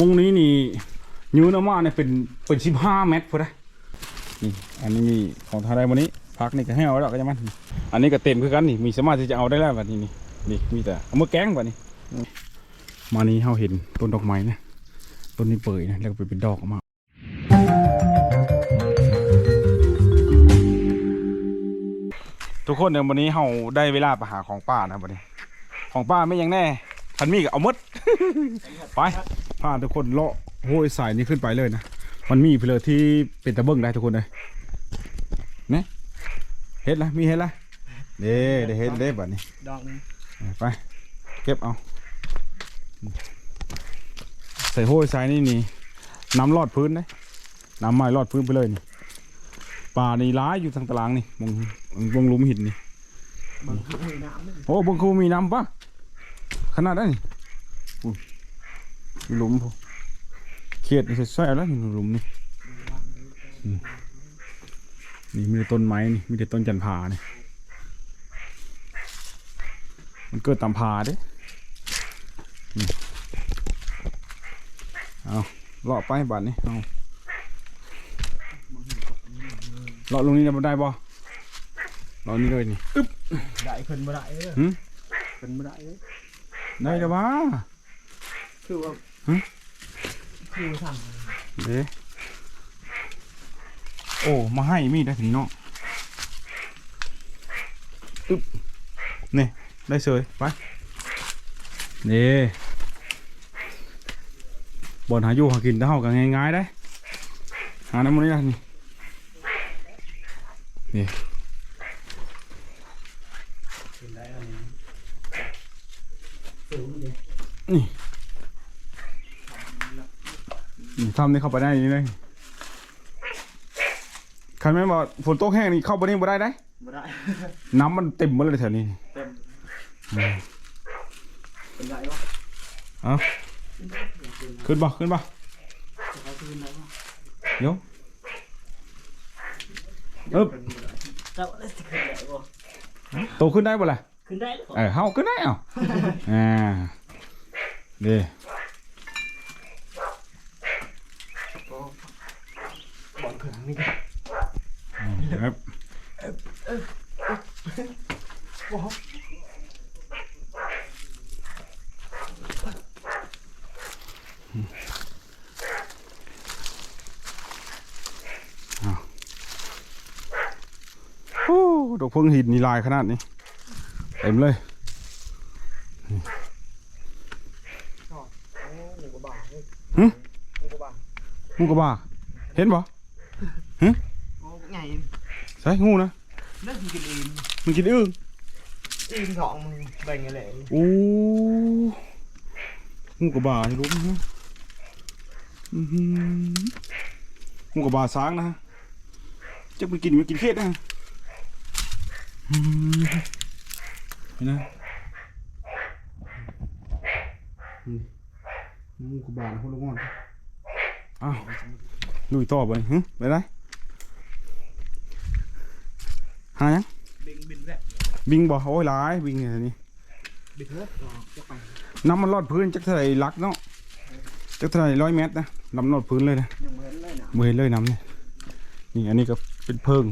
มุงนี้นี่ยืนออกมาเนี่ยเป็นเป็นสิบห้าเมตรพอได้นี่อันนี้มีของทางใดวันนี้พักนี่ก็ให้เอาแล้วก็จะมันอันนี้ก็เต็มคือกันนี่มีสามารถที่จะเอาได้แล้วแบบนี้นี่นี่มีแต่เอามาแกงแบบนี้ มานี้เราเห็นต้นดอกไม้นะต้นนี้เปิดนะแล้วก็เป็นดอกออกมาทุกคนเดี๋ยววันนี้เราได้เวลาไปหาของป้านะวันนี้ ของป้าไม่ยังแน่ ทันมีก็เอาหมด ไปพาทุกคนเลาะโห้ยสายนี้ขึ้นไปเลยนะ มันมีเพลอที่เป็นตะเบิ้งได้ทุกคนเลยเนี่ยเฮ็ดละมีเฮ็ดละเด้ได้เฮ็ดเด้บัดนี้ดอกนึงไป เก็บเอาใส่โห้ยสายนี่นี่น้ำลอดพื้นนะน้ำไม้ลอดพื้นไปเลยนี่ป่านี่ร้ายอยู่ทางตารางนี่มองวงหลุมหินนี่บางทีมีน้ำนึงโอ้บางคูมีน้ำปะ ขนาดนั้นนี่อุ้ยมีหลุมพอเขียดนี่ใส่แล้วนี่หลุมนี่อืมนี่มีแต่ต้นไม้นี่มีแต่ต้นจันทรานี่มันเกิดตามผาเด้อืมเอาเลาะไปบาดนี่เอาเลาะลงนี่ได้บ่เลาะนี่เลยนี่ได้เพิ่นบ่ได้เด้อหืมเพิ่นบ่ได้เด้อ ได้แล้ววะคือว่าหึคือสั่งเด้โอ้ มาให้มีดได้ถึงเนาะอึ๊บนี่ ได้เสยไปนี่บอนหาอยู่หากินเท่ากันง่ายๆได้ หาน้ำมันนี่ละนี่นี่เป็นได้อันนี้สูงดิ นี่นี่ทำนี่เข้าไปได้นี่เลยคันแม่นบอกฝนตกแห้งนี่เข้าไปนี่บ่ได้ได้ บ่ได้ น้ำมันเต็มหมดเลยแถวนี้เต็มอืมเป็นได้บ่เอาขึ้นบ่ขึ้นบ่เขาคืนได้บ่เดี๋ยวเอ๊บเจ้าได้สิขึ้นได้บ่โตขึ้นได้บ่ล่ะขึ้นได้บ่เออเฮาขึ้นได้เอ้าอ่า เด้บ่ขึ้นนี่ครับบ่โอ้ดอกเพิ่งหินนี่ลายขนาดนี้ เต็มเลย โอ้หมูกระบะเฮ้ย หึ หมูกระบะ งูกระบาเห็นบ่โอ้ไงใช่งูนะนั่นคือกินเองมันกินอึ้งอีนสองมึงแบ่งกันเลยโอ้งูกระบานี่รู้มั้ยอื้อหืองูกระบาช้างนะจะไปกินมันกินเขตนะอืมเห็นนะอืมงูกระบาคนละงอน อ้าวลุยต่อไปหึไปไหนหายังบินบินแวะวิ่งบ่โอ้ยหลายวิ่งเนี่ยนี่บินเถอะจะไปน้ำมันรอดพื้นจักเท่าไหร่ลักเนาะจักเท่าไหร่ร้อยเมตรนะน้ำรอดพื้นเลยนะยังเหมือนเลยนะเมื่อเลยน้ำเนี่ยนี่อันนี้ก็เป็นเพิง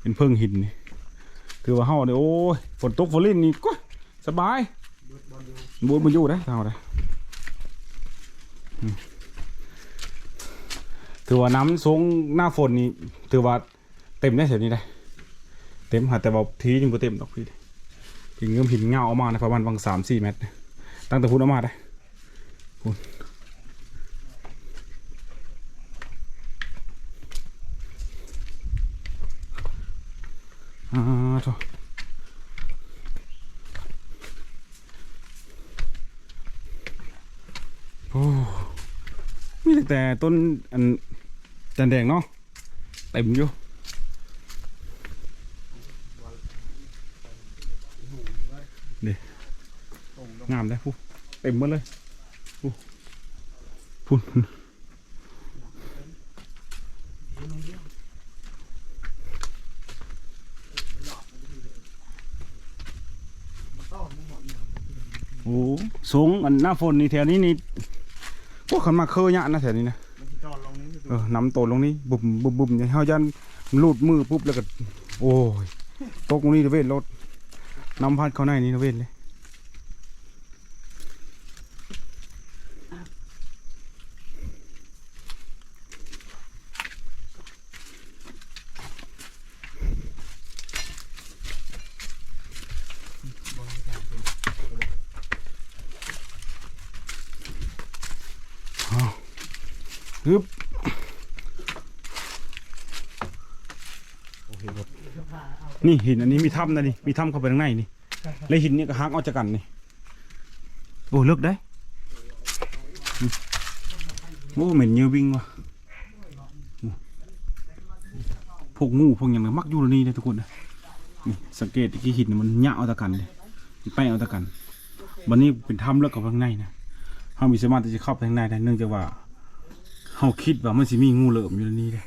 เป็นเพิงหินนี่คือว่าเฮาเนี่ยโอ้ยฝนตกฝนลิ่นนี่ก็สบายเบิดบอลดูบูมันอยู่ได้เท่าได้อืม ถือว่าน้ำสูงหน้าฝนนี่ถือว่าเต็มได้เสียนี้ได้ เต็มหาแต่ว่าทียังบ่เต็มดอกพี่ถึงเงื่อมหินเงาออกมาในประมาณวังสามสี่เมตร ตั้งแต่พูดออกมาได้พูดอ่าโถโอ้มีแต่แต่ต้นอัน จันแดงเนาะเต็มอยู่งามเลยพูเต็มหมดเลยพูพูนโอ้สูงอันหน้าฝนนี่แถวนี้นี่พวกขันมาเคยยะนะแถวนี้นะ เออนำโตลงนี้บุ่มบุ่มบุ่มอย่างเฮายันลูดมือปุ๊บแล้วก็ โอ้ยตกลงนี้นะเว้นรถนำพัดเข้าในนี่นะเว้นเลยฮึบโอเคครับ นี่หินอันนี้มีถ้ำนะนี่มีถ้ำเข้าไปข้างในนี่แล้วหินนี่ก็หักออกจากกันนี่โอ้เลิกได้โอ้เหม็นเยอะวิ่งว่ะพวกงูพวกอย่างมักอยู่นี่เลยทุกคนนะนี่สังเกตที่หินมันหยะเอาตะกันเลยมันไปเอาตะกันวันนี้เป็นถ้ำเลิกกับข้างในนะเขามีสามารถที่จะเข้าไปข้างในได้เนื่องจากว่าเขาคิดว่ามันสิมีงูเหลิมอยู่ในนี้เลย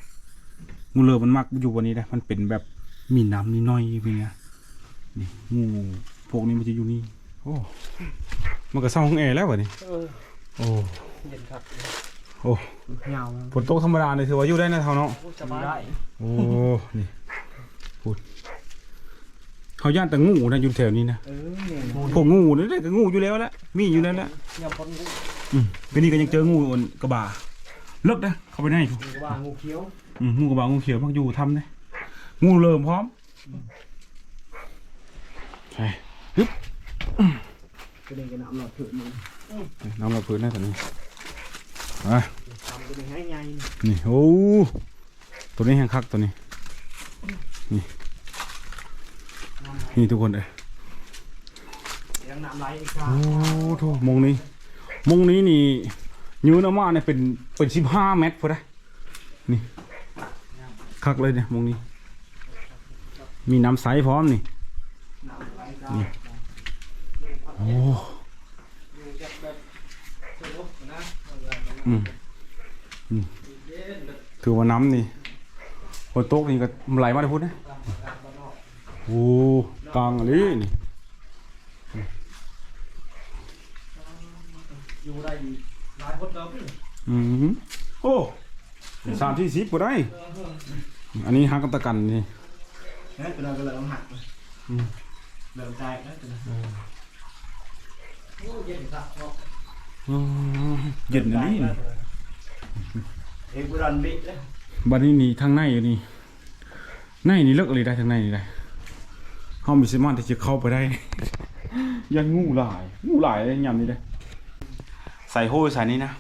งูเหลิมมันมักอยู่วันนี้เลยมันเป็นแบบ มีน้ำนิดหน้อยเป็นไงนี่งูพวกนี้มันจะอยู่นี่ โอ้ มันก็เศร้าห้องแอร์แล้ววะนี่เออโอ้เย็นครับโอ้ยาวฝนตกธรรมดาเลยถือว่าอยู่ได้นะเท่าเนาะสบายได้โอ้ นี่พูดเขาย่านแต่งูนะอยู่แถวนี้นะเออเนี่ยพวกงูนี่ได้ก็งูอยู่แล้วแหละมีอยู่แล้วแหละยำปนงูอืมปีนี้ก็ยังเจองูบนกระบะเลิกนะเข้าไปในพูงูว่างูเขียวอืมงูกระบะงูเขียวมักอยู่ทำเนี่ย งูเหลิมพร้อมใช่กระเด็นกระหน่ำหลอดถือมือน้ำระพื้นได้ตอนนี้มาทำกระเด็นให้ไงนี่โอ้ตัวนี้แห้งคักตัวนี้นี่นี่ทุกคนเลยยังน้ำไหลอีกครั้งโอ้โถมงนี้มงนี้นี่ยืนออกมาเนี่ยเป็นเป็นสิบห้าเมตรพอได้นี่คักเลยเนี่ยมงนี้ มีน้ำใสพร้อมนี่นี่โอ้อืมอือว่าน้ำนี่บนโต๊ะนี่ก็ไหลมาได้พูดนะโอ้กลางอะไรนี่อยู่ได้หลายคนเติมอืมโอ้สามที่สิบก็ได้ อันนี้หักกับตะกันนี่ เฮ้ยเป็นอะไรกันเลยต้องหักอืมเริ่มใจนะเป็นอะไรโอ้เย็นครับเนาะอ๋อเย็นอันนี้นี่เอกบุรันบิเลยบัดนี้นี่ทางในอยู่นี่ในนี่เลิกเลยได้ทางในนี่ได้เขามีสามารถที่จะเข้าไปได้ ยันงูหลาย งูหลายเลยยำนี่ได้ใส่โห้ยใส่นี้นะ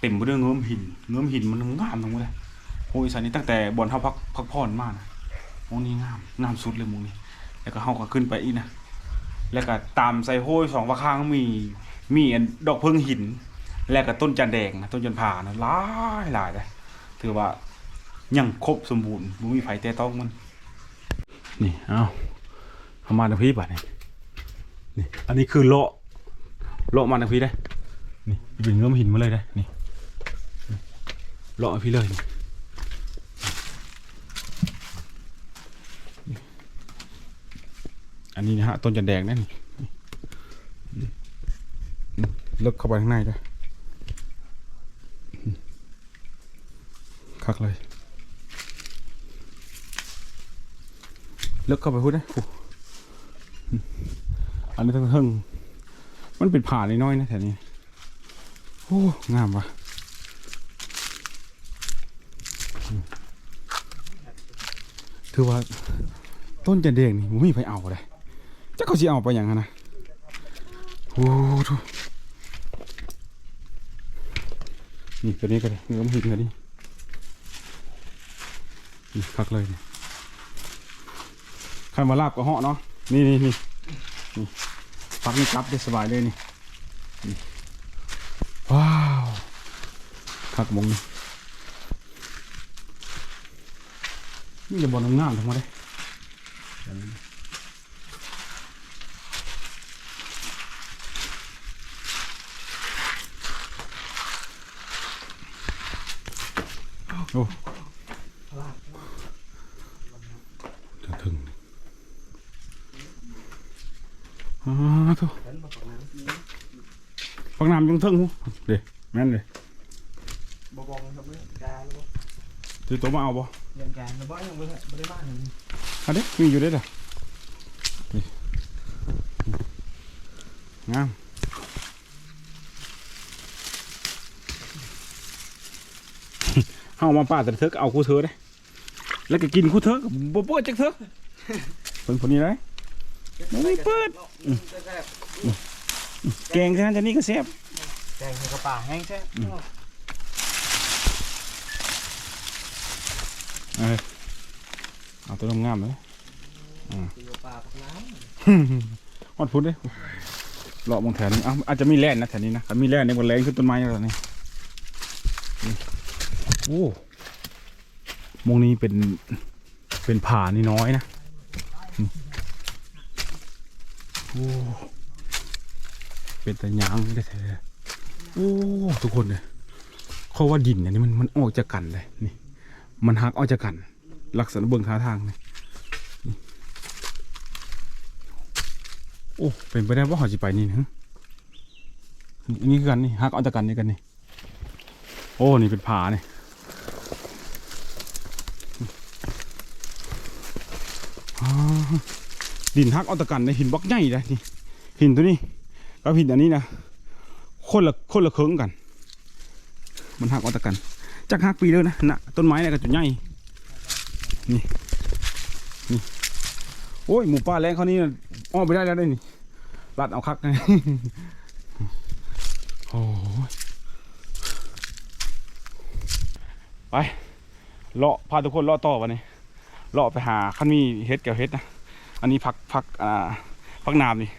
เต็มไปด้วยเงื้อมหินเงื้อมหินมันงามทั้งหมดเลยโห้ยใส่นี้ตั้งแต่บอลเท่าพักพักผ่อนมากนะ โมงนี้งามงามสุดเลยโมงนี้ แล้วก็เฮาก็ขึ้นไปอีกนะ แล้วก็ตามใส่โห้ยสองฝาข้างมี มีอันดอกเพิงหิน แล้วก็ต้นจันแดงนะต้นจันผานะหลายหลายเลยถือว่ายังครบสมบูรณ์บ่มีไผแต่ต้องมัน นี่ เอาเอามาทางพี่ป่ะนี่นี่ อันนี้คือเลาะ เลาะมาทางพี่ได้ นี่เป็นเงื้อมหินมาเลยได้นี่นี่ เลาะมาพี่เลยนี่ อันนี้นะฮะต้นจันแดงนั่นลึกเข้าไปข้างในได้อืมคักเลยลึกเข้าไปพูดได้อันนี้ทั้งเทิงมันเป็นผ่านน้อยๆนะแถวนี้โอ้งามว่ะถือว่าต้นจันเดงนี่มันมีไปเอาเลย เขาสิเอาไปอย่างนั้นนะโอ้ทุนี่ตัวนี้ก็ได้เงื้อมหินก็ดีนี่พักเลยใครมาลาบก็เหาะเนาะนี่นี่นี่นี่พักนี่กลับได้สบายเลยนี่ว้าวคักมงนี่นี่จะบอลงามทั้งหมดเลย อ้จะถึงอาทุกฟังน้ำยังเทิงหูเดี๋ยวแม่นเลยบอบองทำเรื่อการบ่ถือตัวมาเอาบ่เรียนการบ่ยังบ่ได้บ่ได้มาหนึ่งอันนี้มีอยู่ด้อเด้องาม เฮามาป้าแต่เธอก็เอาคู่เธอได้แล้วก็กินคู่เธอก็บ่เปิดจักเธอเพิ่นคนนี้ได้ไม่เปิดแกงแค่นั้นจะนี่ก็แซ่บแกงกระป่าแห้งใช่เออเอาตัวงามๆเลยกระป่าปักน้ฮอดพุดเด้เลาะบางแถวนี้เอ้าอาจจะมีแร่นนะแถวนี้นะคันมีแร่นในบนแรงขึ้นต้นไม้แล้วนี่นี่ โอ้มงนี้เป็นเป็นผานี่น้อยนะโอ้เป็นแต่ยางได้แท้โอ้ทุกคนเลยเขาว่าดินเนี่ยนี่มันมันออกจากกันเลยนี่ มันหักออกจากกัน ลักษณะเบื้องท่าทางนี่โอ้เป็นไปได้ว่าเขาจะไปนี่นะนี่อันนี้คือกันนี่หักออกจากกันนี่กันนี่โอ้นี่เป็นผาเนี่ยอ่า ดินหักออกจากกันในหินบล็อกใหญ่เลยนี่หินตัวนี้กับหินอันนี้นะคนละคนละเคืองกัน มันหักออกจากกันจากหักปีเลยนะนะต้นไม้เนี่ยก็จุดใหญ่นี่นี่โอ้ยหมูป่าแรงเขานี่อ้อมไปได้แล้วนี่ลัดเอาคักนะโอ้ไปเลาะพาทุกคนเลาะต่อวันนี้เลาะไปหาขันมีเฮ็ดกับเฮ็ดนะ อันนี้ผักผักอ่าผักนามนี่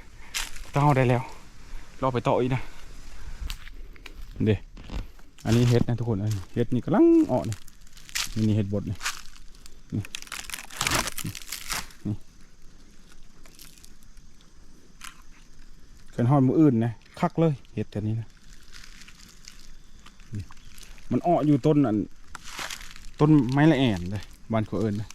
ต้องเอาได้แล้วเลาะไปต่ออีกนะเดอันนี้เฮ็ดนะทุกคนเฮ็ดนี่กำลังออกนี่นี่นี่เฮ็ดบดนี่นี่เป็นหอดมืออื่นนะคักเลยเฮ็ดแต่นี้นะมันอออยู่ต้นอันต้นไม้ละแอนเลยบ้านขาเอิญนะ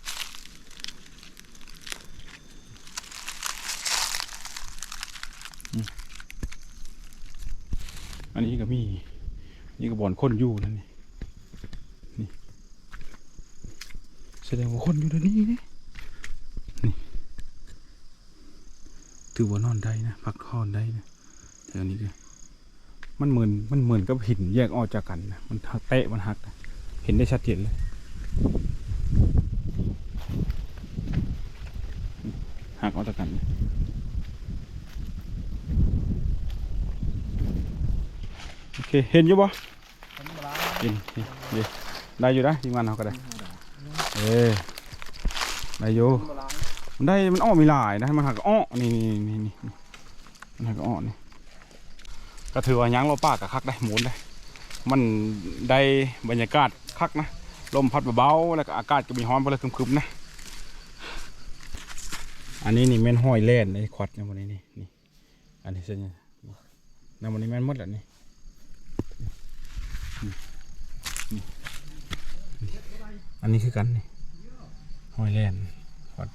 อันนี้ก็มีนี่ก็บ่อนคนอยู่นั่นนี่นี่แสดงว่าคนอยู่ในนี้นี่นี่ถือว่านอนได้นะพักผ่อนได้นะแถวนี้เลยมันเหมือนมันเหมือนกับหินแยกออกจากกันนะมันเตะมันหัก เห็นได้ชัดเจนเลยหักออกจากกันเลยโอเคเห็นอยู่ปะำเป็นปลากินนี่ดีได้อยู่นะทีมงานเราก็ได้เออได้อยู่ปลามันได้มันอ้อมีหลายนะมันหักอ้อนี่นี่นี่นี่มันหักอ้อนี่ก็ถือว่ายังเราป้ากับคักได้หมุนได้ มันได้บรรยากาศคักนะลมพัดเบาๆแล้วก็อากาศก็มีฮ้อนไปเลยครึมๆนะอันนี้นี่แม่นห้อยแล่นในควัดนะวันนี้นี่นี่อันนี้เส้นนี่นะวันนี้แม่นหมดแล้วนี่ อันนี้คือกันนี่หอยแลนด์พอด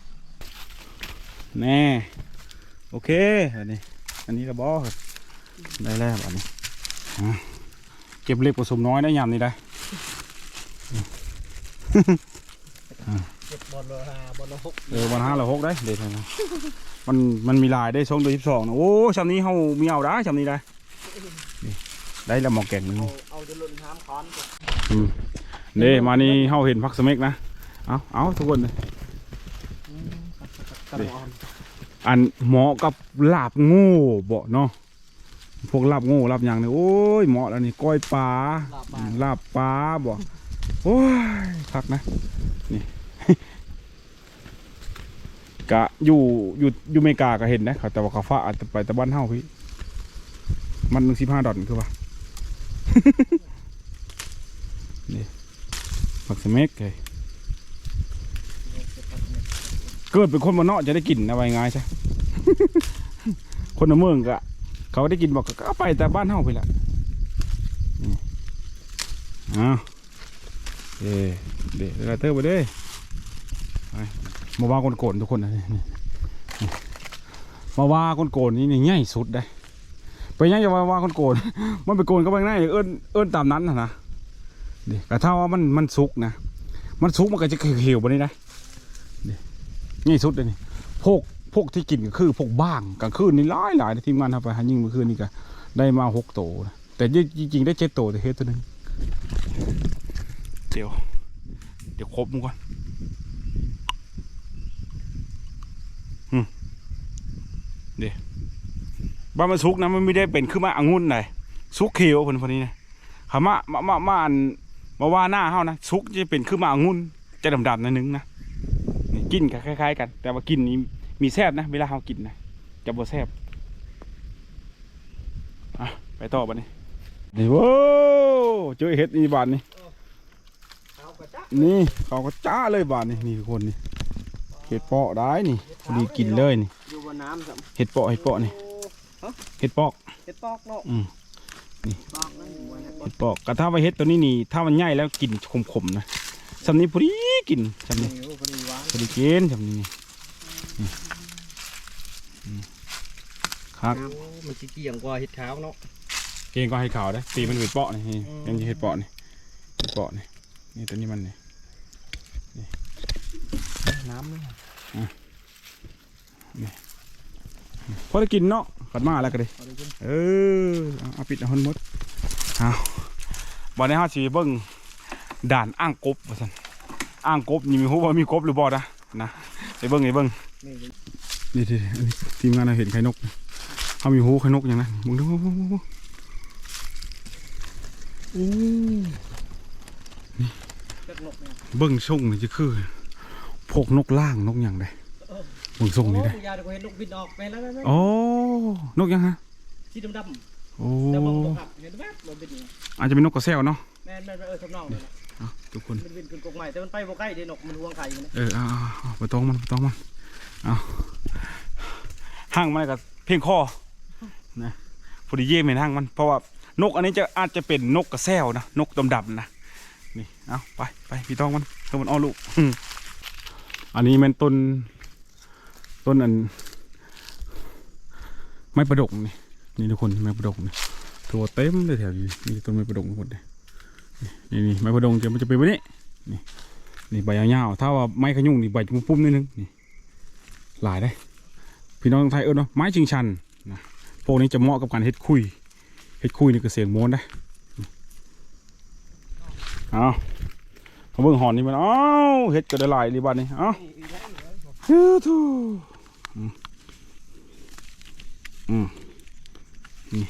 แน่โอเคอันนี้ อันนี้ระบอครับได้แล้วอันนี้อะเก็บเล็กผสมน้อยได้ยามนี้ได้เก็บบอลละห้าบอลละหกเออวันห้าเราหกได้เด็ดนะมันมันมีลายได้ช่องตัวสิบสองนะโอ้ชำนี้เขามีเอาได้ชำนี้ได้นี่ได้แล้วหมอกแก่นหนึงเอาเอาจะลุ่นน้ำค้อนอืม เด้มานี่เขาเห็นพักสเมกนะ เอาเอาทุกคนเลยกระดอนอันเหมาะกับลาบโง่บ่เนาะ พวกลาบโง่ลาบหยังเนี่ยโอ้ยเหมาะแล้วนี่ก้อยปลาลาบปลาลาบปลาบ่โอ้ยคักนะ นี่กะอยู่อยู่อยู่อเมริกาก็เห็นนะเขาแต่ว่าเขาฟ้าอาจจะไปแต่บ้านเฮาพี่ มันหนึ่งสิบห้าดอลคือว่านี่ ผักสเมกเลยเกิดเป็นคนมานเนาะจะได้กินนะไว้ง่ายใช่ คนเมืองก็เขาได้กินบอกก็เอาไปแต่บ้านเฮาไปละนี่อ้าวเด้เด้เวลาเตอร์ไปเด้ไปมาว่าคนโกนทุกคนนะนี่นี่มาว่าคนโกนนี่นี่ใหญ่สุดได้ไปยังจะว่าว่าคนโกนมันไปโกนก็ไปง่ายเอิ้นเอิ้นตามนั้นนะ นะนี่กระเท่าว่ามันมันสุกนะ มันสุกมันก็จะเขียวๆบนนี้นะนี่นี่สุดเลยนี่พวกพวกที่กินก็คือพวกบ้างกลางคืนนี่หลายหลายทีมงานทำไปหายิงเมื่อคืนนี่ก็ได้มาหกโตวนะแต่จริงๆได้เจ็ดโตวแต่เฮ็ดตัวหนึงเดี๋ยวเดี๋ยวครบมันก่อนอืมเดี๋ยวบ้านมันสุกนะมันไม่ได้เป็นคือมาองุ่นไหนสุกเขียวเพิ่นคนนี้นะคำว่ามามามาอัน มาว่าหน้าเฮานะซุกจะเป็นคือหมางุ่นจะดำๆหนิดนึงนะนี่กินก็คล้าย ๆ กัน แต่ว่ากินนี้มีแซ่บนะ เวลาเฮากินนะจะบ่แซ่บอะไปต่อบัดนี้นี่โว้เจอเห็ดนี่บาดนี่เอากระจักนี่เขาก็จ้าเลยบาดนี่นี่ทุกคนนี่เห็ดเปาะได้นี่พอดีกินเลยนี่อยู่บนน้ำสัมเห็ดเปาะเห็ดเปาะนี่โอ้เห็ดเปาะเห็ดปอกเนาะอืม ปอกนั่นอยู่บนเห็ดปอกเห็ดเปาะกระถ้าว่าเห็ดตัวนี้นี่ ถ้ามันใหญ่แล้วกินขมๆนะสำนี้พอดีกินสำนี้นี่โอ้พอดีหวานพอดีกินสำนี้นี่นี่อืมครับโอ้มันสิเกี่ยงกว่าเห็ดขาวเนาะเกงก็ให้ขาวได้ตีมันเป็นเปาะนี่นี่อืมยังจะเห็ดเปาะนี่เห็ดเปาะนี่นี่ตัวนี้มันนี่น้ำนี่ พอได้กินเนาะขัดมาแล้วก็ดิพอได้กินเออเอาเอาปิดเอาหันหมดเอาวันนี้ฮาสีเบิ้งด่านอ่างกบว่าซั่นอ่างกบนี่มีฮู้ว่ามีกบหรือบ่นะนะไปเบิ้งไปเบิ้งนี่นี่ดิอันนี้ทีมงานเราเห็นไข่นกเขามีฮู้ไข่นกอย่างนั้นมึงดูโอ้เจ็ดนกเนี่ยเบิ้งช่งนี่จะคือพวกนกล่างนกอย่างใด เบิ้งช่งนี่ได้โอ้ยาเดี๋ยวกูเห็นนกบินออกไปแล้วนั่นโอ้นกยังฮะสีดำโอ้ๆแต่มองตกหักเห็นไหมมันบินอยู่อาจจะเป็นนกกระแซวเนาะแม่นแม่นเออทำนองเลยนะเอาทุกคนมันบินขึ้นกกใหม่แต่มันไปบ่ใกล้เดี๋ยวนกมันห่วงไข่อยู่นะเออเอาเอาเอาไปต้องมันไปต้องมันเอาห่างมันกับเพียงคอนะพอดีเย่เห็นห่างมันเพราะว่านกอันนี้จะอาจจะเป็นนกกระแซวนะนกดำๆนะนี่เอาไปไปพี่ต้องมันต้องมันอ้อลูกอืมอันนี้มันต้น ต้นอันไม้ประดกนี่นี่ทุกคนไม้ประดกนี่ตัวเต็มเลยแถวนี้นี่ต้นไม้ประดกทั้งหมดเลยนี่นี่ไม้ประดกจะมันจะเป็นแบบนี้นี่นี่ใบยาวๆถ้าว่าไม้ขยุ่งนี่ใบจะปุ้มๆนิดนึงนี่หลายได้พี่น้องไทยเอิ้นว่าไม้ชิงชันนะพวกนี้จะเหมาะกับการเฮ็ดคุยเฮ็ดคุยนี่ก็เสียงโม้นได้เอาเขาเบิ่งหอนนี่มันเอ้าเฮ็ดก็ได้หลายรีบัดนี่เอ้ายูทู อืมนี่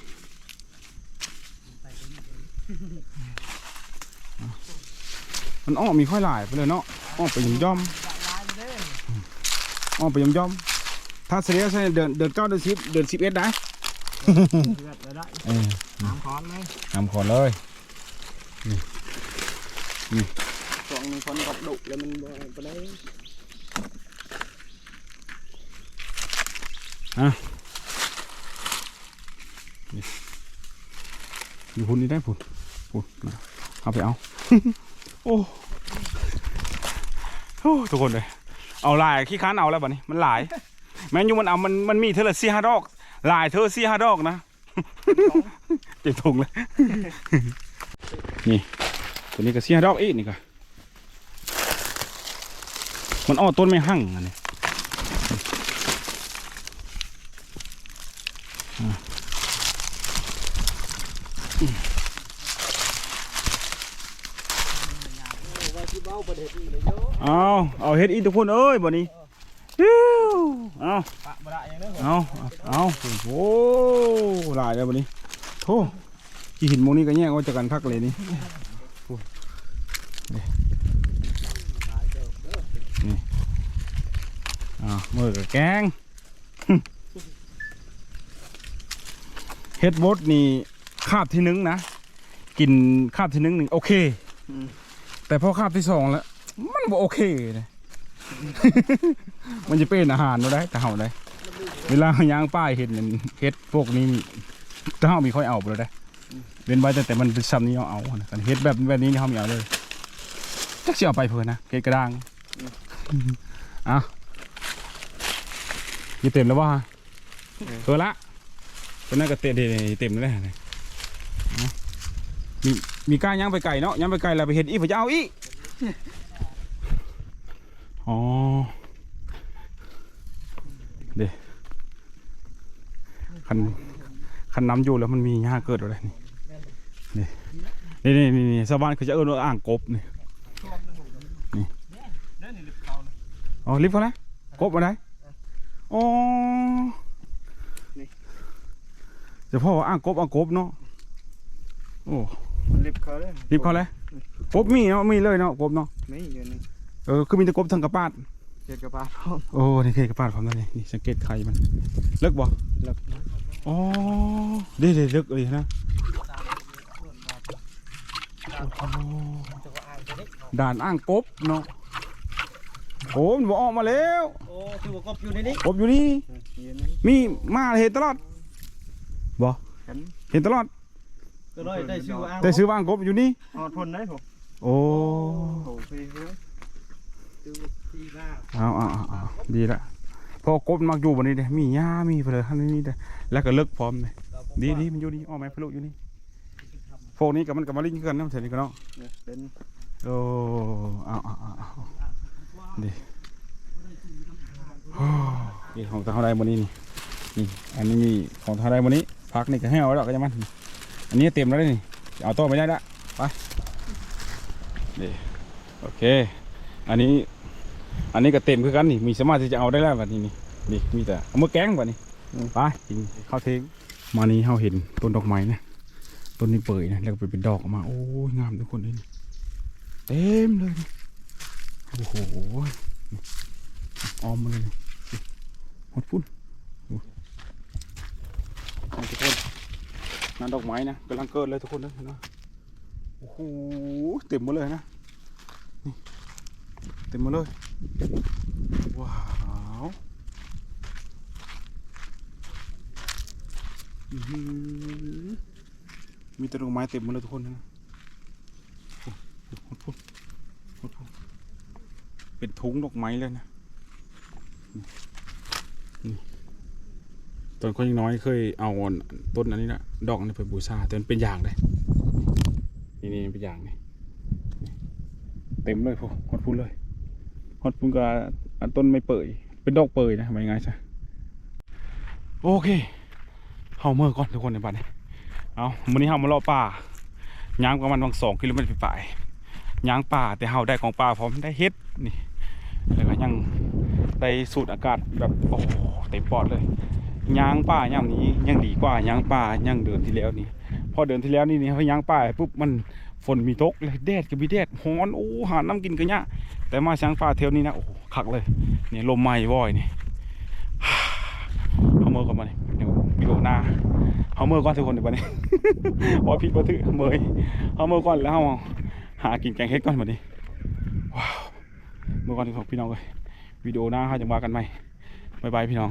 มันอ้อมมีค่อยหลายไปเลยเนาะอ้อมไปย่อมย่อมอ้อมไปย่อมย่อมถ้าเสียใช่เดินเดินเก้าเดินสิบเดินสิบเอ็ดได้เลือดเลยได้เออน้ำคอนเลยทำขอนเลยสองหนึ่งคนกบดุแล้วมันบ่ไปได้อ อยู่พุ่นนี่ได้พุ่นพุ่นเอาไปเอาโอ้โอ้ทุกคนเลยเอาลายขี้ค้านเอาแล้วบัดนี้มันหลาย แม้ยูมันเอามันมันมีเท่าละสี่ห้าดอกลายเธอสี่ห้าดอกนะเจ็บทงเลยนี่ตัวนี้ก็สี่ห้าดอกอีกนี่ก็มันอ้อต้นไม่หั่งอันนี้อะ ว่าที่ เอาเอาเฮ็ดอีทุกคนเอ้ยบัดนี้ฮิวเอาเอาเอาโอ้หลายแล้วบัดนี้โธ่กี่หินโมงนี้ก็แย่กออกจากกันคักเลยนี่โอ้นี่นี่อ่ามือกับแกงเฮ็ดบดนี่คาบที่นึ่งนะ กินคาบที่นึ่งนี่โอเค แต่พอคาบที่สองแล้ว มันบ่โอเคเลย มันจะเป็นอาหารเราได้แต่เฮาได้ เวลาย่างป้ายเห็ดนั่นเห็ดพวกนี้นี่ถ้าเฮามีค่อยเอาไปเลยได้เป็นใบแต่แต่มันเป็นซ้ำนี้เอาเอานะกันเห็ดแบบแบบนี้นี่เฮามีเอาเลยจักสิเอาไปเพื่อนะเห็ดกระด้างเอะยี่เต็มแล้วว่าเพื่อละตัวนั้นก็เต็มเต็มเต็มเลยนะเอา มีมีก้าย่างไปไก่เนาะย่างไปไก่แล้วไปเห็นอีกพระเจ้าอีกอ๋อเดี๋ยวคันคันน้ำอยู่แล้วมันมีหญ้าเกิดอะไรนี่นี่นี่นี่นี่ชาวบ้านเขาจะเอิ้นว่าอ่างกบนี่นั่นนี่ลิฟต์เขานะอ๋อลิฟต์เขานะกบอะไรอ๋อนี่เจะพ่อว่าอ่างกบอ่างกบเนาะโอ้ มันลิฟต์เขาเลยลิฟต์เขาเลยกบมีเนาะมีเลยเนาะกบเนาะไม่อยู่นี่เออคือมีแต่กบทั้งกระปาดเจ็ดกระปาพร้อมโอ้นี่คือกระปาดผมนั่นนี่นี่สังเกตไข่มันเลิกบ่แล้วนะอ๋อเด้เด้เลิกเลยนะโอ้จะว่าอ่านตัวนี้ด่านอ่างกบเนาะโอ้มันบ่ออกมาแล้วโอ้ถือว่ากบอยู่ในนี้กบอยู่นี่ยืนนี่มีมาเห็นตลอดบ่ฉันเห็นตลอด ก็เลยได้ชื่อว่าอ่างแต่ซื้อว่างกบอยู่นี่ อดทนได้ผมโอ้ โอ้พี่เฮ้ยดูที่หน้าเอาเอาเอาเอาดีละพอกบมักอยู่บนนี้เด้มีหญ้ามีเพลอท่านนี่เด้แล้วก็เลิกพร้อมเลยดีดีมันอยู่นี่อ้อแม่พลุอยู่นี่พวกนี้กับมันกับมาลิงกันเนาะเสร็จนี่ก็เนาะ เนี่ยเป็นโอ้เอาเอาเอาเอาดีโอ้นี่ของทางใดบนนี้นี่นี่ อันนี้มีของทางใดบนนี้พักนี่ก็ให้เอาแล้วก็จะมัน อันนี้เต็มแล้วนี่เอาโต๊ะไม่ได้ละไปนี่โอเค อันนี้ อันนี้ก็เต็มคือกันนี่มีสามารถที่จะเอาได้แล้วแบบนี้นี่นี่มีแต่เอามาแกงแบบนี้ไปกินข้าวเทงมานี้เราเห็นต้นดอกไม้นะต้นนี้เปิดนะแล้วก็เป็นดอกออกมา โอ้ยงามทุกคนเลยนี่เต็มเลยนี่โอ้โหนี่ออมมาเลยนี่หมดพุ่นโอ้นี่ทุกคน นั่นดอกไม้นะกำลังเกิดเลยทุกคนนะเห็นไหมโอ้โหเต็มหมดเลยนะนี่เต็มหมดเลยว้าวมีแต่ดอกไม้เต็มหมดเลยทุกคนนะโอ้โหพุ่นพุ่นพุ่นเป็นทุงดอกไม้เลยนะ ตอนคนยังน้อยเคยเอาต้นอันนี้นะดอกอันนี้ไปบูชาแต่มันเป็นอย่างเลยนี่นี่เป็นอย่างนี่เต็มเลยพวกหดพุ่นเลยฮอดพุ่งกับต้นไม่เปิดเป็นดอกเปิดนะไม่ง่ายใช่โอเคเฮาเมื่อก่อนทุกคนในบ้านนี้เอาวันนี้เฮามาเลาะป่าย่างประมาณวังสองกิโลเมตรไปย่างป่าแต่เฮาได้ของป่าพร้อมได้เฮ็ดนี่แล้วก็ยังได้สูดอากาศแบบโอ้เต็มปอดเลย ย่างป่าย่างนี้ยังดีกว่าย่างป่าย่างเดินที่แล้วนี่พอเดินที่แล้วนี่นี่พอย่างป่าปุ๊บมันฝนมีตกเลยแดดก็มีแดดร้อนโอ้หาน้ำกินก็ยากแต่มาช้างป่าเที่ยวนี้นะโอ้หคักเลยเนี่ยลมไหม้ว่อยนี่เอามือก่อนมาเนี่ยเดี๋ยววิดีโอหน้าเอามือก่อนทุกคนเดี๋ยวไปนี่ว่าผิดว่าถือเมยเอามือก่อนแล้วเอาหากินแกงเฮ็ดก่อนมาดิว้าวมือก่อนทุกคนพี่น้องเลยวิดีโอหน้าเขาจะว่ากันไหมบายบายพี่น้อง